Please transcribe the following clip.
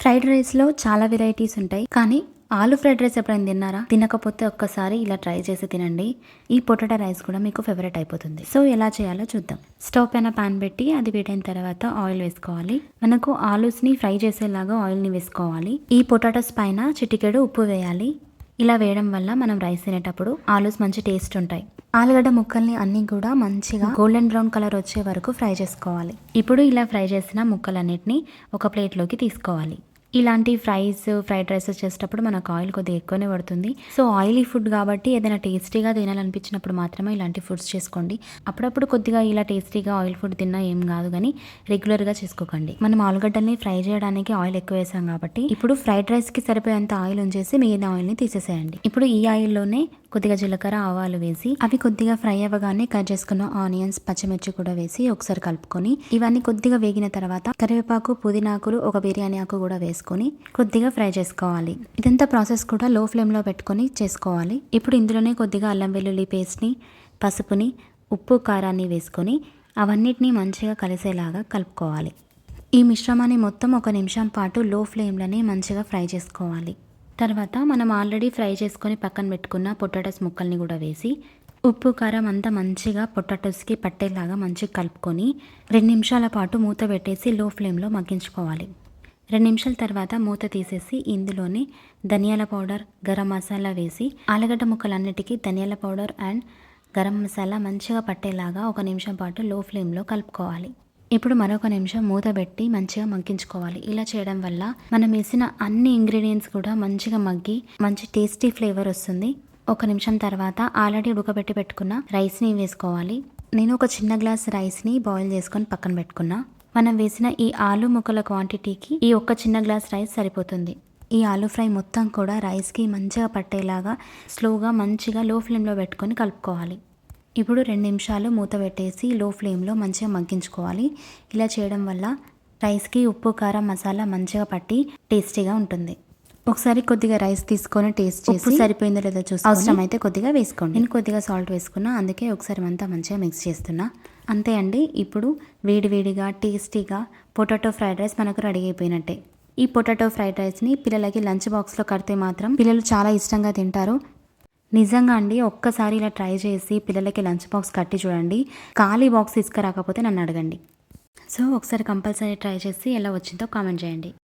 Fried రైస్లో చాలా varieties ఉంటాయి. కానీ ఆలు ఫ్రైడ్ రైస్ ఎప్పుడైనా తిన్నారా? తినకపోతే ఒక్కసారి ఇలా ట్రై చేసి తినండి. ఈ పొటాటో రైస్ కూడా మీకు ఫేవరెట్ అయిపోతుంది. సో ఎలా చేయాలో చూద్దాం. స్టవ్ పైన పాన్ పెట్టి అది వేడైన తర్వాత ఆయిల్ వేసుకోవాలి. మనకు ఆలూస్ని ఫ్రై చేసేలాగా ఆయిల్ని వేసుకోవాలి. ఈ పొటాటోస్ పైన చిటికెడు ఉప్పు వేయాలి. ఇలా వేయడం వల్ల మనం రైస్ తినేటప్పుడు ఆలూస్ మంచి టేస్ట్ ఉంటాయి. ఆలుగడ్డ ముక్కల్ని అన్ని కూడా మంచిగా గోల్డెన్ బ్రౌన్ కలర్ వచ్చే వరకు ఫ్రై చేసుకోవాలి. ఇప్పుడు ఇలా ఫ్రై చేసిన ముక్కలన్నిటిని ఒక ప్లేట్లోకి తీసుకోవాలి. ఇలాంటి ఫ్రైస్ ఫ్రైడ్ రైస్ చేసేటప్పుడు మనకు ఆయిల్ కొద్దిగా ఎక్కువనే పడుతుంది. సో ఆయిలీ ఫుడ్ కాబట్టి ఏదైనా టేస్టీగా తినాలనిపించినప్పుడు మాత్రమే ఇలాంటి ఫుడ్స్ చేసుకోండి. అప్పుడప్పుడు కొద్దిగా ఇలా టేస్టీగా ఆయిల్ ఫుడ్ తిన్నా ఏం కాదు కానీ రెగ్యులర్గా చేసుకోకండి. మనం ఆలుగడ్డల్ని ఫ్రై చేయడానికి ఆయిల్ ఎక్కువ వేసాం కాబట్టి ఇప్పుడు ఫ్రైడ్ రైస్కి సరిపోయేంత ఆయిల్ ఉంచేసి మిగిలిన ఆయిల్ని తీసేసేయండి. ఇప్పుడు ఈ ఆయిల్లోనే కొద్దిగా జీలకర్ర ఆవాలు వేసి అవి కొద్దిగా ఫ్రై అవ్వగానే కట్ చేసుకున్న ఆనియన్స్ పచ్చిమిర్చి కూడా వేసి ఒకసారి కలుపుకొని ఇవన్నీ కొద్దిగా వేగిన తర్వాత కరివేపాకు పుదీనాకులు ఒక బిర్యానీ ఆకు కూడా వేసుకొని కొద్దిగా ఫ్రై చేసుకోవాలి. ఇదంతా ప్రాసెస్ కూడా లో ఫ్లేమ్లో పెట్టుకొని చేసుకోవాలి. ఇప్పుడు ఇందులోనే కొద్దిగా అల్లం వెల్లుల్లి పేస్ట్ని పసుపుని ఉప్పు కారాన్ని వేసుకొని అవన్నిటినీ మంచిగా కలిసేలాగా కలుపుకోవాలి. ఈ మిశ్రమాన్ని మొత్తం ఒక నిమిషం పాటు లో ఫ్లేమ్లోనే మంచిగా ఫ్రై చేసుకోవాలి. తర్వాత మనం ఆల్రెడీ ఫ్రై చేసుకొని పక్కన పెట్టుకున్న పొటాటోస్ ముక్కల్ని కూడా వేసి ఉప్పు కారం అంతా మంచిగా పొటాటోస్కి పట్టేలాగా మంచిగా కలుపుకొని రెండు నిమిషాల పాటు మూత పెట్టేసి లో ఫ్లేమ్లో మగ్గించుకోవాలి. రెండు నిమిషాల తర్వాత మూత తీసేసి ఇందులోనే ధనియాల పౌడర్ గరం మసాలా వేసి ఆలుగడ్డ ముక్కలన్నిటికీ ధనియాల పౌడర్ అండ్ గరం మసాలా మంచిగా పట్టేలాగా ఒక నిమిషం పాటు లో ఫ్లేమ్లో కలుపుకోవాలి. ఇప్పుడు మరొక నిమిషం మూత పెట్టి మంచిగా మగ్గించుకోవాలి. ఇలా చేయడం వల్ల మనం వేసిన అన్ని ఇంగ్రీడియంట్స్ కూడా మంచిగా మగ్గి మంచి టేస్టీ ఫ్లేవర్ వస్తుంది. ఒక నిమిషం తర్వాత ఆల్రెడీ ఉడకబెట్టి పెట్టుకున్న రైస్ని వేసుకోవాలి. నేను ఒక చిన్న గ్లాస్ రైస్ని బాయిల్ చేసుకొని పక్కన పెట్టుకున్నా. మనం వేసిన ఈ ఆలు ముక్కల క్వాంటిటీకి ఈ ఒక్క చిన్న గ్లాస్ రైస్ సరిపోతుంది. ఈ ఆలు ఫ్రై మొత్తం కూడా రైస్కి మంచిగా పట్టేలాగా స్లోగా మంచిగా లో ఫ్లేమ్లో పెట్టుకొని కలుపుకోవాలి. ఇప్పుడు రెండు నిమిషాలు మూత పెట్టేసి లో ఫ్లేమ్లో మంచిగా మగ్గించుకోవాలి. ఇలా చేయడం వల్ల రైస్కి ఉప్పు కారం మసాలా మంచిగా పట్టి టేస్టీగా ఉంటుంది. ఒకసారి కొద్దిగా రైస్ తీసుకొని టేస్ట్ చేసి సరిపోయిందో లేదో చూసి అవసరం అయితే కొద్దిగా వేసుకోండి. నేను కొద్దిగా సాల్ట్ వేసుకున్నా అందుకే ఒకసారి అంతా మంచిగా మిక్స్ చేస్తున్నా. అంతే అండి ఇప్పుడు వేడివేడిగా టేస్టీగా పొటాటో ఫ్రైడ్ రైస్ మనకు రెడీ అయిపోయినట్టే. ఈ పొటాటో ఫ్రైడ్ రైస్ని పిల్లలకి లంచ్ బాక్స్లో కడితే మాత్రం పిల్లలు చాలా ఇష్టంగా తింటారు. నిజంగా అండి ఒక్కసారి ఇలా ట్రై చేసి పిల్లలకి లంచ్ బాక్స్ కట్టి చూడండి. ఖాళీ బాక్స్ తీసుకురాకపోతే నన్ను అడగండి. సో ఒకసారి కంపల్సరీ ట్రై చేసి ఎలా వచ్చిందో కామెంట్ చేయండి.